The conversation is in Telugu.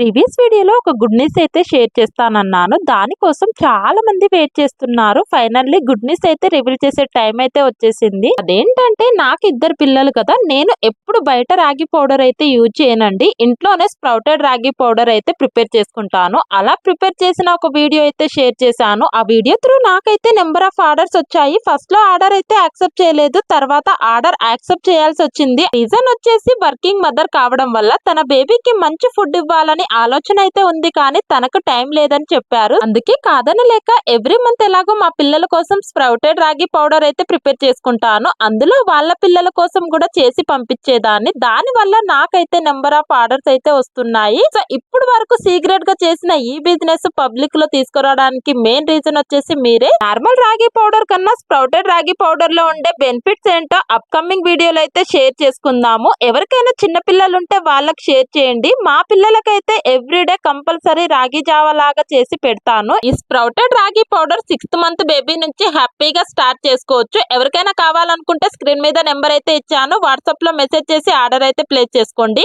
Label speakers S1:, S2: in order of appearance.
S1: ప్రీవియస్ వీడియోలో ఒక గుడ్ న్యూస్ అయితే షేర్ చేస్తానన్నాను. దానికోసం చాలా మంది వెయిట్ చేస్తున్నారు. ఫైనల్లీ గుడ్ న్యూస్ అయితే రివీల్ చేసే టైం అయితే వచ్చేసింది. అదేంటంటే నాకు ఇద్దరు పిల్లలు కదా నేను ఎప్పుడు బయట రాగి పౌడర్ అయితే యూజ్ చేయనండి. ఇంట్లోనే స్ప్రౌటెడ్ రాగి పౌడర్ అయితే ప్రిపేర్ చేసుకుంటాను. అలా ప్రిపేర్ చేసిన ఒక వీడియో అయితే షేర్ చేశాను. ఆ వీడియో త్రూ నాకైతే నెంబర్ ఆఫ్ ఆర్డర్స్ వచ్చాయి. ఫస్ట్లో ఆర్డర్ అయితే యాక్సెప్ట్ చేయలేదు. తర్వాత ఆర్డర్ యాక్సెప్ట్ చేయాల్సి వచ్చింది. రీజన్ వచ్చేసి వర్కింగ్ మదర్ కావడం వల్ల తన బేబీకి మంచి ఫుడ్ ఇవ్వాలని ఆలోచన అయితే ఉంది కానీ తనకు టైం లేదని చెప్పారు. అందుకే కాదనలేక ఎవ్రీ మంత్ ఎలాగో మా పిల్లల కోసం స్ప్రౌటెడ్ రాగి పౌడర్ అయితే ప్రిపేర్ చేసుకుంటాను. అందులో వాళ్ళ పిల్లల కోసం కూడా చేసి పంపించేదాన్ని. దాని వల్ల నాకైతే నెంబర్ ఆఫ్ ఆర్డర్స్ అయితే వస్తున్నాయి. సో ఇప్పుడు వరకు సీక్రెట్గా చేసిన ఈ బిజినెస్ పబ్లిక్లో తీసుకురావడానికి మెయిన్ రీజన్ వచ్చేసి మీరే. నార్మల్ రాగి పౌడర్ కన్నా స్ప్రౌటెడ్ రాగి పౌడర్లో ఉండే బెనిఫిట్స్ ఏంటో అప్కమింగ్ వీడియోలో అయితే షేర్ చేసుకుందాము. ఎవరికైనా చిన్న పిల్లలు ఉంటే వాళ్ళకి షేర్ చేయండి. మా పిల్లలకైతే ఎవ్రీడే కంపల్సరీ రాగి జావ లాగా చేసి పెడతాను ఈ స్ప్రౌటెడ్ రాగి పౌడర్ సిక్స్త్ మంత్ బేబీ నుంచి హ్యాపీగా స్టార్ట్ చేసుకోవచ్చు ఎవరికైనా కావాలనుకుంటే స్క్రీన్ మీద నెంబర్ అయితే ఇచ్చాను వాట్సాప్లో మెసేజ్ చేసి ఆర్డర్ అయితే ప్లేస్ చేసుకోండి